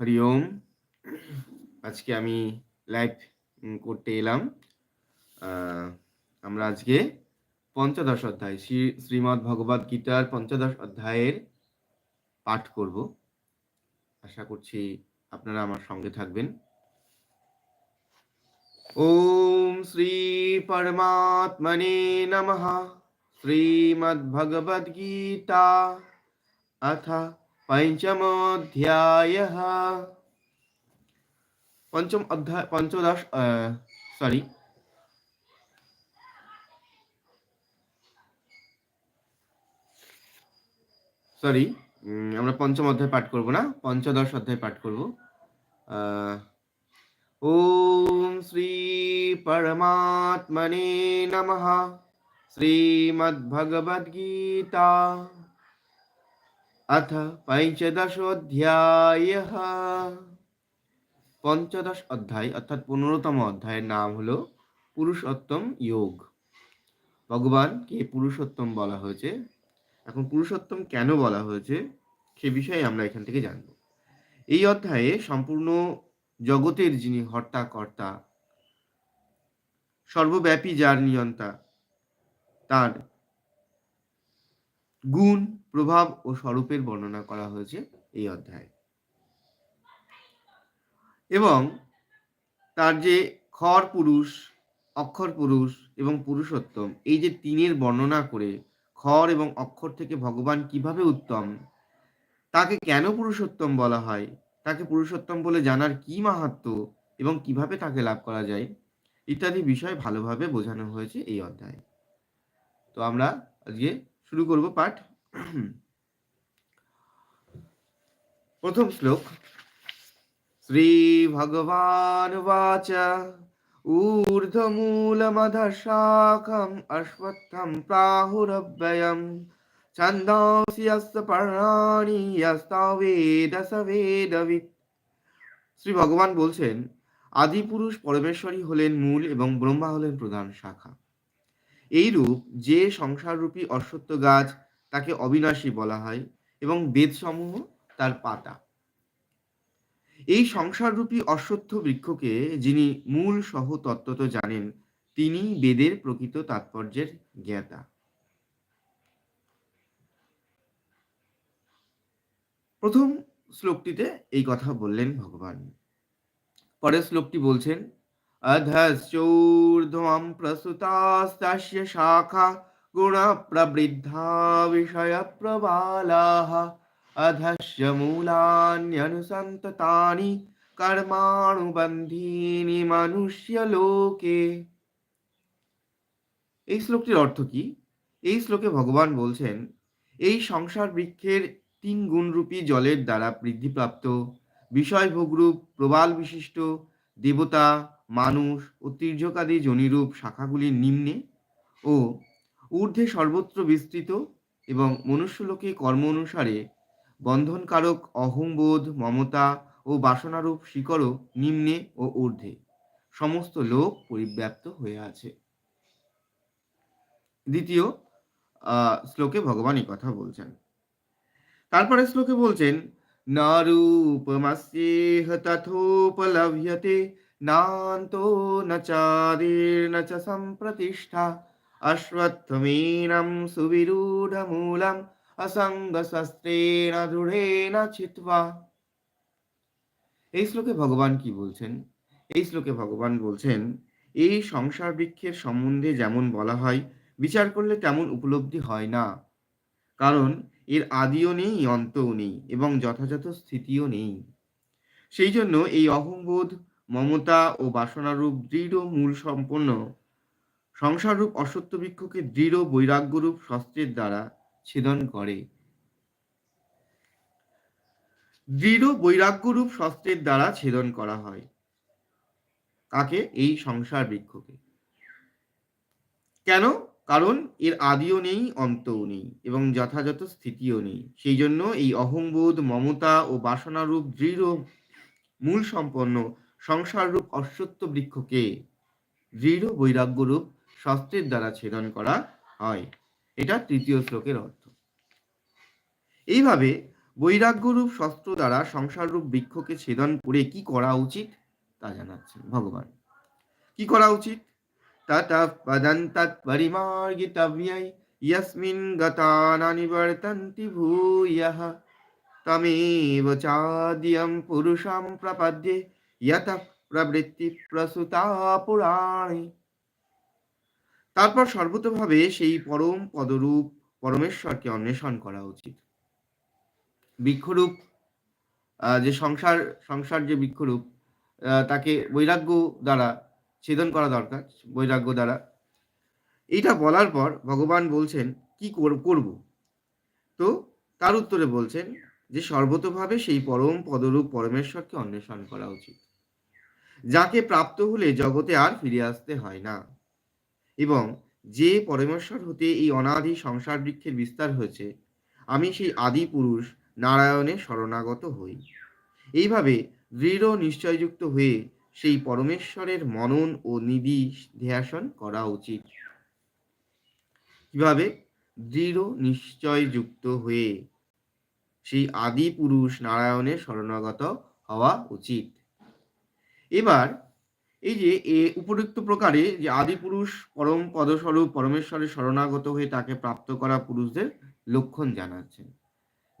হরি ওম। আজকে আমি লাইভ করতে এলাম। আমরা আজকে পঞ্চদশ অধ্যায়, শ্রী শ্রীমৎ ভগবদ গীতার পঞ্চদশ অধ্যায়ের পাঠ করব। আশা করছি আপনারা আমার সঙ্গে থাকবেন। নমঃ শ্রীমদ্ ভগবদ গীতা अथ পঞ্চমোধ্যায়ः পঞ্চম অধ্যায় পঞ্চদশ সরি সরি আমরা পঞ্চম অধ্যায় পাঠ করব না, পঞ্চদশ অধ্যায় পাঠ করব। ওম পরমাত্মনে নমঃ শ্রীমদ্ভগবদ্গীতা अथ পঞ্চদশোধ্যায় পঞ্চদশ অধ্যায় অর্থাৎ পনেরোতম অধ্যায়ের নাম হলো পুরুষোত্তম যোগ ভগবানকে পুরুষোত্তম বলা হয়েছে? এখন পুরুষোত্তম কেন বলা হয়েছে? সে বিষয়ে আমরা এখান থেকে জানব। এই অধ্যায়ে সম্পূর্ণ জগতের যিনি হর্তা কর্তা সর্বব্যাপী যার নিয়ন্তা, তার গুণ, প্রভাব ও স্বরূপের বর্ণনা করা হয়েছে এই অধ্যায়ে। এবং তার যে খর পুরুষ, অক্ষর পুরুষ এবং পুরুষোত্তম, এই যে তিনের বর্ণনা করে খর এবং অক্ষর থেকে ভগবান কীভাবে উত্তম, তাকে কেন পুরুষোত্তম বলা হয়, তাকে পুরুষোত্তম বলে জানার কি মাহাত্ম এবং কীভাবে তাকে লাভ করা যায় ইত্যাদি বিষয় ভালোভাবে বোঝানো হয়েছে এই অধ্যায়ে তো আমরা আজকে শুরু করব পাঠ প্রথম শ্লোক শ্রী ভগবান বাচ ঊর্ধ্বমূলমধশাখম অশ্বত্থম প্রাহুরব্যয়ম ছন্দাংসি यस्य पर्णानि यस्तावेद स वेदवित् শ্রী ভগবান বলছেন আদি পুরুষ পরমেশ্বরী হলেন মূল এবং ব্রহ্মা হলেন প্রধান শাখা। এইরূপ যে সংসাররূপী অশ্বত্থ গাছ তাকে অবিনাশী বলা হয় এবং বেদসমূহ তার পাতা। এই সংসাররূপী অশ্বত্থ বৃক্ষকে যিনি মূল সহ তত্ত্বত জানেন, তিনি বেদের প্রকৃত তাৎপর্যের জ্ঞাতা। প্রথম শ্লোকটিতে এই কথা বললেন ভগবান। পরের শ্লোকটি বলছেন অধশ্চৌর্ধ্বম প্রসূতাস্তাস্য শাখা গুণপ্রবৃদ্ধা বিষয় প্রবালাহ অধশ্য মূলান্যনুসন্ততানি কর্মাণুবন্ধীনি মনুষ্য লোকে এই শ্লোকটির অর্থ কি? এই শ্লোকে ভগবান বলছেন, এই সংসার বৃক্ষের তিন গুণরূপী জলের দ্বারা বৃদ্ধিপ্রাপ্ত বিষয়ভোগরূপ প্রবাল বিশিষ্ট দেবতা, মানুষ ও তীর্যকাদি জনিরূপ শাখাগুলির নিম্নে ও ঊর্ধ্বে সর্বত্র বিস্তৃত এবং মনুষ্যলোকে কর্ম অনুসারে বন্ধনকারক, অহংবোধ, মমতা ও বাসনারূপ শিকড়ও নিম্নে ও ঊর্ধ্বে। সমস্ত লোক পরিব্যাপ্ত হয়ে আছে। দ্বিতীয় শ্লোকে ভগবান কথা বলছেন। তারপরে শ্লোকে বলছেন নারূপমাস্যেহ তথোপলভ্যতে নান্তো ন চাদির্ন চ সম্প্রতিষ্ঠা অশ্বত্থমেনম সুবিরূঢ়মূলম অসঙ্গশস্ত্রেণ দৃঢ়েন ছিত্বা এই শ্লোকে ভগবান কি বলছেন এই শ্লোকে ভগবান বলছেন এই সংসার বৃক্ষের সম্বন্ধে যেমন বলা হয়, বিচার করলে তেমন উপলব্ধি হয় না। কারণ এর আদিও নেই, অন্তও নেই এবং যথাযথ স্থিতিও নেই। সেই জন্য এই অহংবোধ, মমতা ও বাসনারূপ দৃঢ় মূল সম্পন্ন, সংসাররূপ অসত্য বৃক্ষকে দৃঢ় বৈরাগ্যরূপ শস্ত্রের দ্বারা ছেদন করে। দৃঢ় বৈরাগ্যরূপ শস্ত্রের দ্বারা ছেদন করা হয় কাকে? এই সংসার বৃক্ষকে। কেন? কারণ এর আদিও নেই, অন্তও নেই এবং যথাযথ স্থিতিও নেই। সেই জন্য এই অহংবোধ, মমতা ও বাসনারূপ, দৃঢ় মূল সম্পন্ন সংসাররূপ অশ্বত্ব বৃক্ষকে দৃঢ় বৈরাগ্যরূপ শস্ত্রের দ্বারা ছেদন করা হয়। এটা তৃতীয় শ্লোকের অর্থ। এইভাবে বৈরাগ্যরূপ শস্ত্র দ্বারা সংসাররূপ বৃক্ষকে ছেদন করে কি করা উচিত তা জানাচ্ছেন ভগবান। কি করা উচিত? ততঃ পদন্তাৎ পরিমার্গিতব্যৈ यस्मिन् गता न निवर्तन्ति भूयः तमेव चाद्यं पुरुषं प्रपद्ये यतः প্রবৃত্তি প্রসূতা পুরাণে তারপর সর্বতভাবে সেই পরম পদরূপ পরমেশ্বরকে অন্বেষণ করা উচিত বৃক্ষরূপ যে সংসার সংসার যে বৃক্ষরূপ তাকে বৈরাগ্য দ্বারা ছেদন করা দরকার বৈরাগ্য দ্বারা। এইটা বলার পর ভগবান বলছেন, কি করব? তো তার উত্তরে বলছেন যে, সর্বতভাবে সেই পরম পদরূপ পরমেশ্বরকে অন্বেষণ করা উচিত, যাকে প্রাপ্ত হলে জগতে আর ফিরে আসতে হয় না। এবং যে পরমেশ্বর হতে এই অনাদি সংসার বৃক্ষের বিস্তার হয়েছে, আমি সেই আদি পুরুষ নারায়ণের শরণাগত হই। এইভাবে দৃঢ় নিশ্চয়যুক্ত হয়ে সেই পরমেশ্বরের মনন ও নিধি ধ্যাসন করা উচিত। কীভাবে? দৃঢ় নিশ্চয় যুক্ত হয়ে সেই আদি পুরুষ নারায়ণের শরণাগত হওয়া উচিত। এবার এই যে, এ উপযুক্ত প্রকারে যে আদি পুরুষ পরম পদস্বরূপ পরমেশ্বরের শরণাগত হয়ে তাকে প্রাপ্ত করা পুরুষদের লক্ষণ জানাচ্ছেন।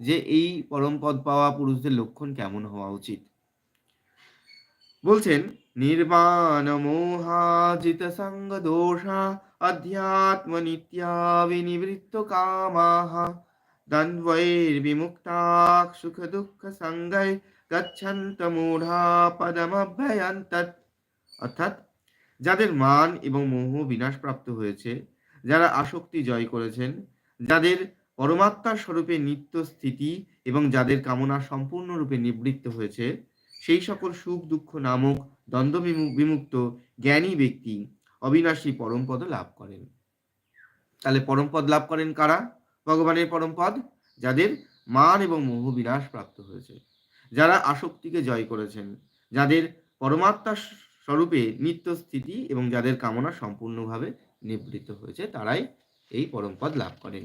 যে এই পরম পদ পাওয়া পুরুষদের লক্ষণ কেমন হওয়া উচিত? বলছেন নির্বাণ মোহাজিত সঙ্গ দোষা অধ্যাত্ম নিত্যা বিনিবৃত্ত কামাহ দ্বন্দ্বৈর্বিমুক্তাক সুখ দুঃখ সঙ্গৈ গচ্ছন্ত মূঢ়া পদমভ্যয়ন্তৎ অর্থাৎ যাদের মান এবং মোহ বিনাশপ্রাপ্ত হয়েছে, যারা আসক্তি জয় করেছেন, যাদের পরমাত্মার স্বরূপে নিত্য স্থিতি এবং যাদের কামনা সম্পূর্ণরূপে নিবৃত্ত হয়েছে সেই সকল সুখ দুঃখ নামক দ্বন্দ্ব বিমুক্ত জ্ঞানী ব্যক্তি অবিনাশী পরমপদ লাভ করেন। তাহলে পরমপদ লাভ করেন কারা? ভগবানের পরমপদ, যাদের মান এবং মোহ বিনাশ প্রাপ্ত হয়েছে। যারা আসক্তিকে জয় করেছেন, যাদের পরমাত্মা স্বরূপে নিত্য স্থিতি এবং যাদের কামনা সম্পূর্ণভাবে নিবৃত্ত হয়েছে, তারাই এই পরমপদ লাভ করেন।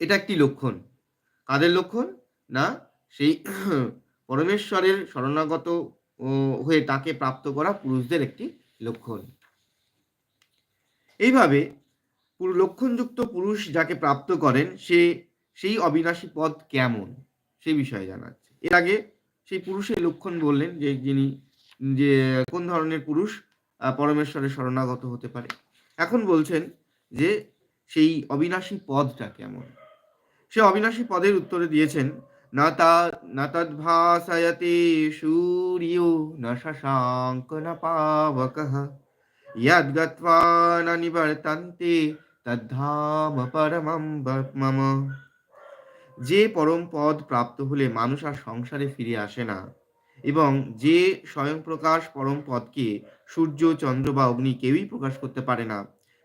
এটা একটি লক্ষণ। কাদের লক্ষণ? না, সেই পরমেশ্বরের শরণাগত হয়ে তাকে প্রাপ্ত করা পুরুষদের একটি লক্ষণ। এইভাবে লক্ষণযুক্ত পুরুষ যাকে প্রাপ্ত করেন, সে সেই অবিনাশী পদ কেমন? সেই বিষয়ে জানাচ্ছে। এর আগে সেই পুরুষের লক্ষণ বললেন যে, যিনি, যে, কোন ধরনের পুরুষ পরমেশ্বরের শরণাগত হতে পারে। এখন বলছেন যে, সেই অবিনাশী পদটা কেমন? সে অবিনাশী পদের উত্তরে দিয়েছেন না তা না তদ্ভাসয়তে সূর্য না শশাঙ্ক না পাবকः यद्गत्वा न নিবর্তন্তে তদ্ধাম পরমম মম যে পরম পদ প্রাপ্ত হলে মানুষ আর সংসারে ফিরে আসে না এবং যে স্বয়ং প্রকাশ পরম পদকে সূর্য চন্দ্র বা অগ্নি কেউই প্রকাশ করতে পারে না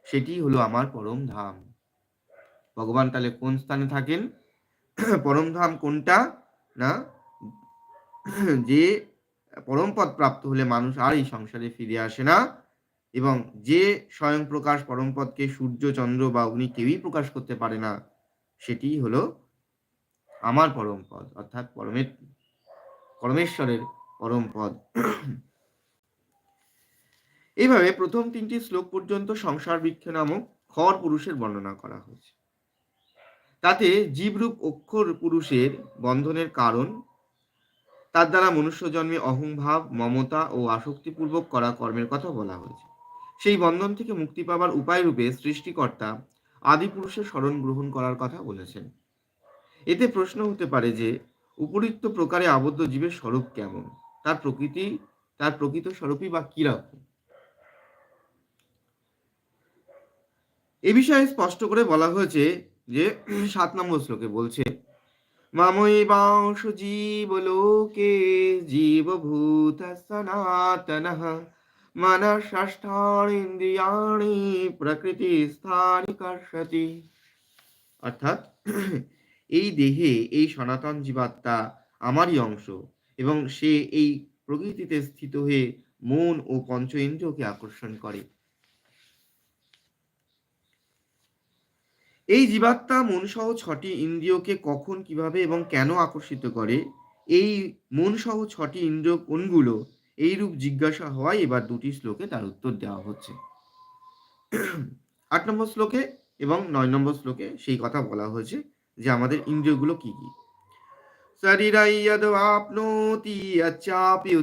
সেটি হলো আমার পরম ধাম ভগবান তাহলে কোন স্থানে থাকেন পরম ধাম কোনটা? না? যে পরম পদ প্রাপ্ত হলে মানুষ আর এই সংসারে ফিরে আসে না। এবং যে স্বয়ং প্রকাশ পরমপদকে সূর্য, চন্দ্র বা অগ্নি কেউই প্রকাশ করতে পারে না, সেটি হলো আমার পরম পদ, অর্থাৎ পরমের, পরমেশ্বরের পরম পদ। এইভাবে প্রথম তিনটি শ্লোক পর্যন্ত সংসার বৃক্ষ নামক খর পুরুষের বর্ণনা করা হয়েছে। তাতে জীবরূপ অক্ষর পুরুষের বন্ধনের কারণ, তার দ্বারা মনুষ্য জন্মে অহংভাব, মমতা ও আসক্তিপূর্বক করা কর্মের কথা বলা হয়েছে। সেই বন্ধন থেকে মুক্তি পাবার উপায় রূপে সৃষ্টিকর্তা আদি পুরুষের স্মরণ গ্রহণ করার কথা বলেছেন। এতে প্রশ্ন হতে পারে যে উপরিক্ত প্রকারে আবদ্ধ জীবের স্বরূপ কেমন? তার প্রকৃতি, তার প্রকৃত স্বরূপই বা কীরকম? এ বিষয়ে স্পষ্ট করে বলা হয়েছে যে সাত নম্বর শ্লোকে বলছে মামৈবাংশ জীবলোকে জীবভূত সনাতন মনষষ্ঠানীন্দ্রিয়াণি প্রকৃতি স্থানি কর্ষতি। অর্থাৎ এই দেহে এই সনাতন জীবাত্মা আমারই অংশ এবং সে এই প্রকৃতিতে স্থিত হয়ে মন ও পঞ্চ ইন্দ্রকে আকর্ষণ করে। এই জীবাত্মা মনসহ ছটি ইন্দ্রিয়কে কখন, কীভাবে এবং কেন আকর্ষিত করে? এই মনসহ ছটি ইন্দ্রিয় কোনগুলো? এইরূপ জিজ্ঞাসা হওয়ায় এবার দুটি শ্লোকে তার উত্তর দেওয়া হচ্ছে। আট নম্বর শ্লোকে এবং নয় নম্বর শ্লোকে সেই কথা বলা হয়েছে যে আমাদের ইন্দ্রিয়গুলো কি কি? শরীরাইয়দ আপনোতি আচ্ছাপি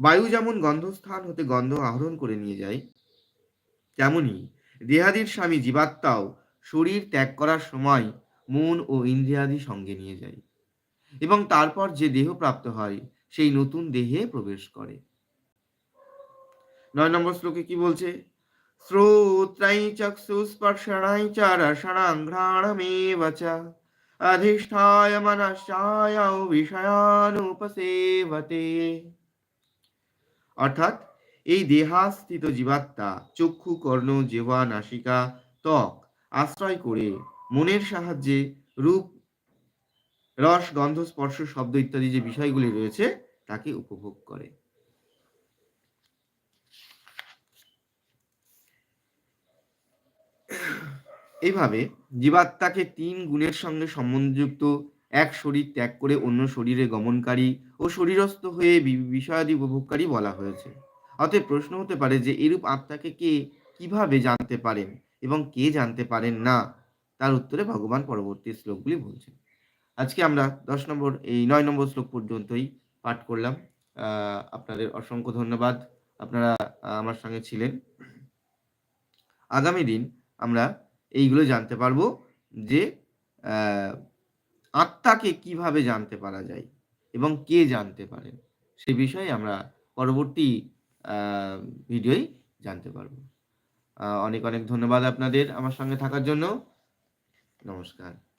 বায়ু যেমন গন্ধস্থান হতে গন্ধ আহরণ করে নিয়ে যায়, তেমনি দেহাদির স্বামী জীবাত্মাও শরীর ত্যাগ করার সময় মন ও ইন্দ্রিয়াদি সঙ্গে নিয়ে যায় এবং তারপর যে দেহ প্রাপ্ত হয়, সেই নতুন দেহে প্রবেশ করে। নয় নম্বর শ্লোকে কি বলছে? শ্রোত্রাই চক্ষুস্পর্শনাই চ রসনাং ঘ্রাণমেব চ, অধিষ্ঠায় মনশ্চায় বিষয়ানুপসেবতে। অর্থাৎ এই দেহাস্থিত জীবাত্মা, চক্ষু, কর্ণ জেবা নাসিকা, ত্বক আশ্রয় করে মনের সাহায্যে রূপ, রস, গন্ধ, স্পর্শ, শব্দ ইত্যাদি যে বিষয়গুলি রয়েছে, তাকে উপভোগ করে। এইভাবে জীবাত্মাকে তিন গুণের সঙ্গে সম্বন্ধযুক্ত এক শরীর ত্যাগ করে অন্য শরীরে গমনকারী ও শরীরস্থ হয়ে বিষয়াদি উপভোগকারী বলা হয়েছে। অতএব প্রশ্ন হতে পারে যে এরূপ আত্মাকে কে কীভাবে জানতে পারেন এবং কে জানতে পারেন না? তার উত্তরে ভগবান পরবর্তী শ্লোকগুলি বলছেন। আজকে আমরা দশ নম্বর, এই নয় নম্বর শ্লোক পর্যন্তই পাঠ করলাম। আপনাদের অসংখ্য ধন্যবাদ। আপনারা আমার সঙ্গে ছিলেন। আগামী দিন আমরা এইগুলো জানতে পারব যে আত্মাকে কীভাবে জানতে পারা যায় এবং কে জানতে পারেন? সে বিষয়ে আমরা পরবর্তী ভিডিওই জানতে পারব। অনেক অনেক ধন্যবাদ আপনাদের আমার সঙ্গে থাকার জন্য। নমস্কার।